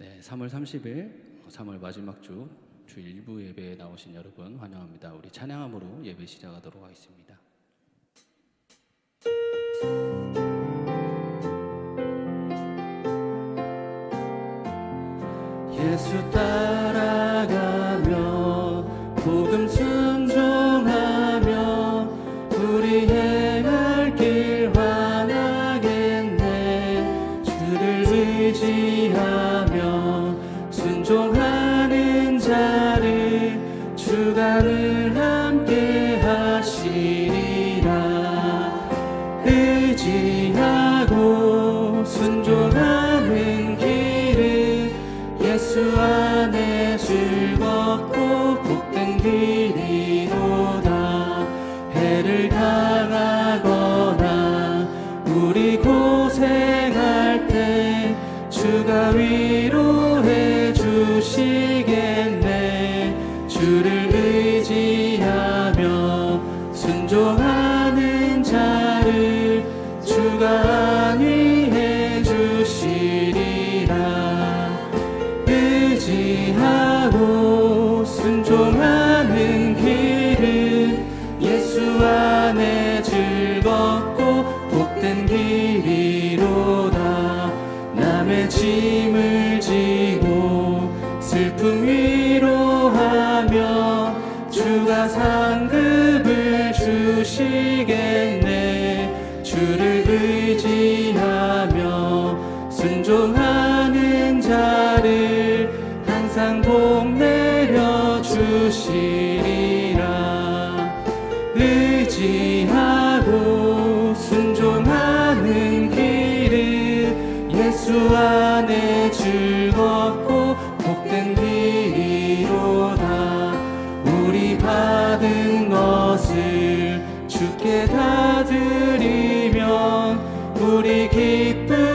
네, 3월 30일, 3월 마지막 주, 주 일부 예배에 나오신 여러분 환영합니다. 우리 찬양함으로 예배 시작하도록 하겠습니다. 예수 따 예수 안에 즐겁고 복된 길이로다. 해를 달하거나 우리 고생할 때 주가 위 없고 복된 길이로다. 우리 받은 것을 주께 다 드리면 우리 기쁨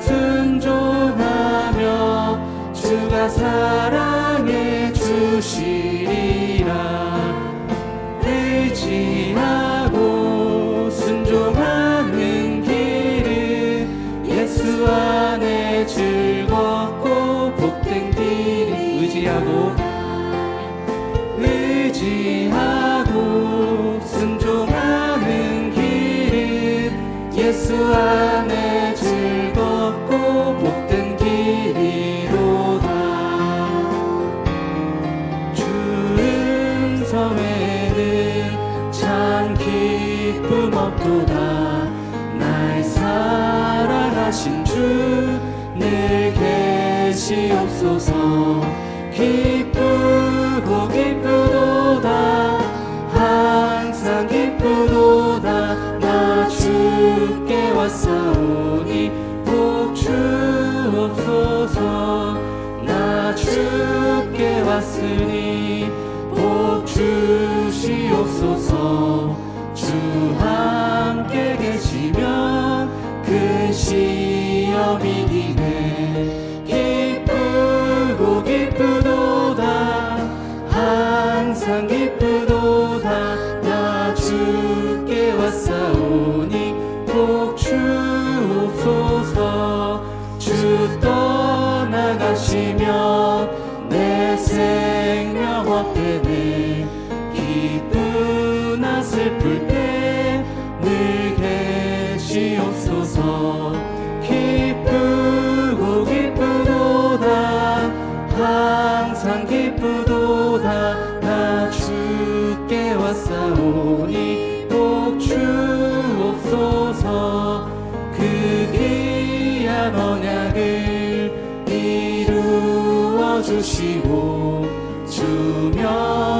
순종하며 주가 사랑해 주시 nosso 참 기쁘도다 나 주께 왔사오니 꼭 주옵소서 주 떠나가시면 내 생명 확되네 기쁘나 슬플 때늘 계시옵소서. 기쁘고 기쁘도다. 항상 기쁘도다. 왔사오니 복 주옵소서. 그 귀한 언약을 이루어 주시고 주명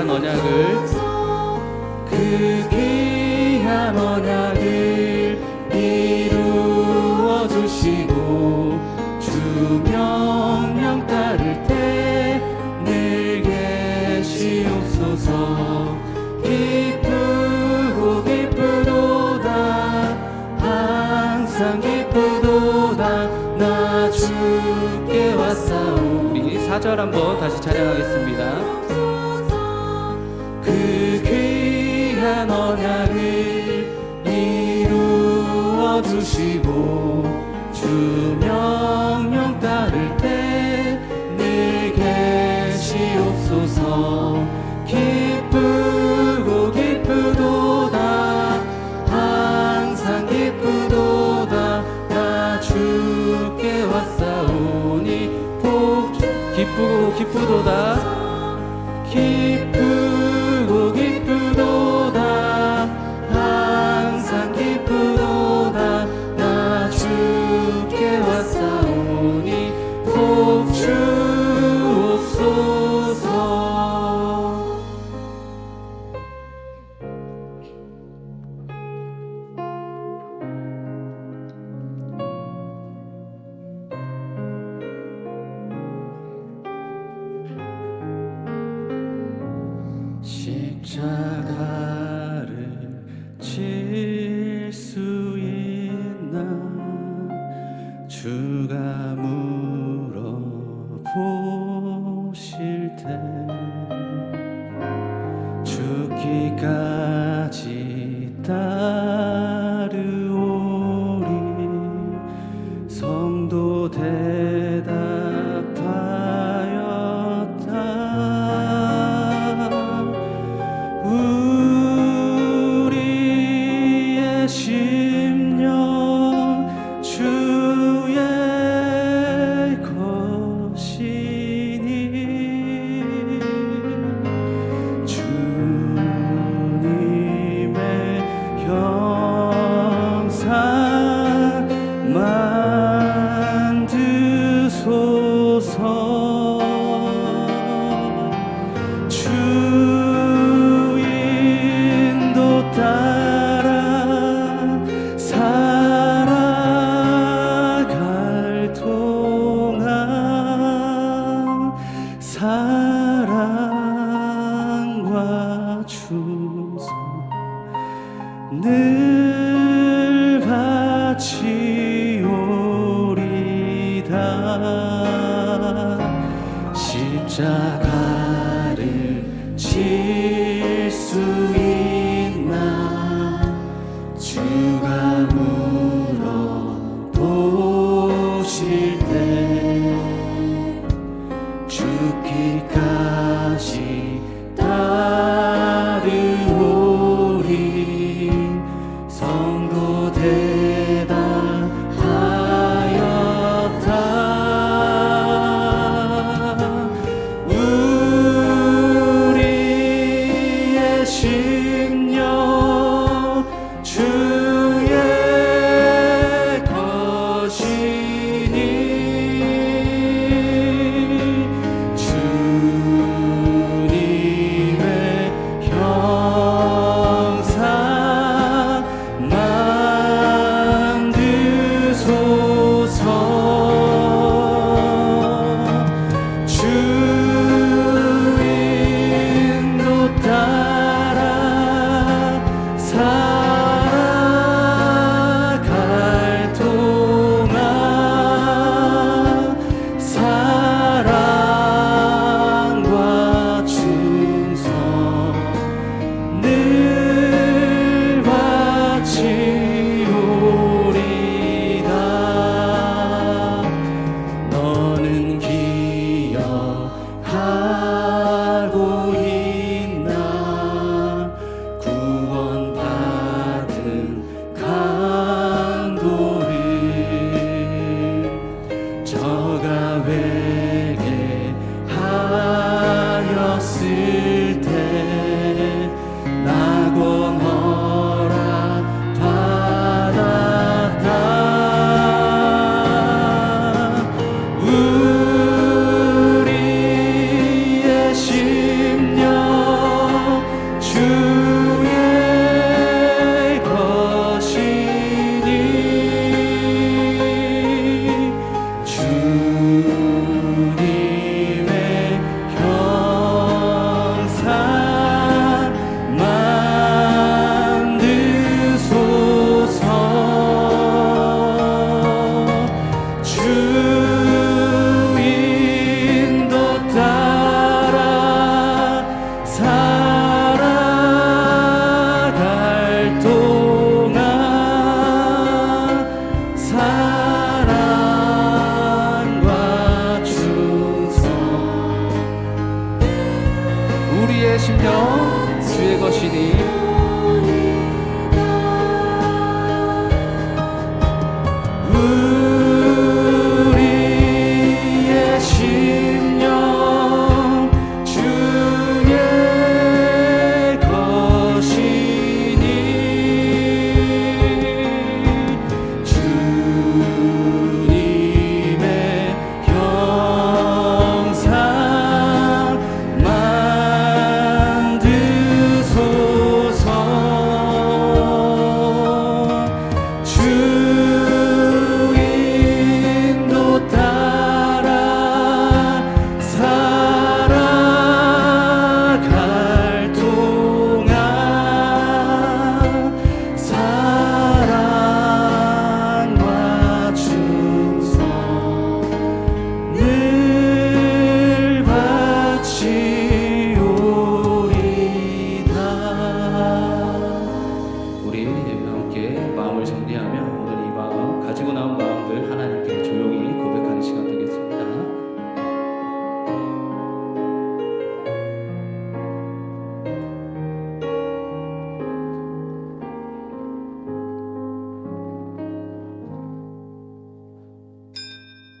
귀한 언약을. 그 귀한 언약을 이루어 주시고 주 명령 따를 때 늘 계시옵소서. 기쁘고 기쁘도다. 항상 기쁘도다. 나 주께 왔사오니. 우리 4절 한번 다시 찬양하겠습니다. 주 명령 따를 때 늘 계시옵소서 물어보실 때 죽기까지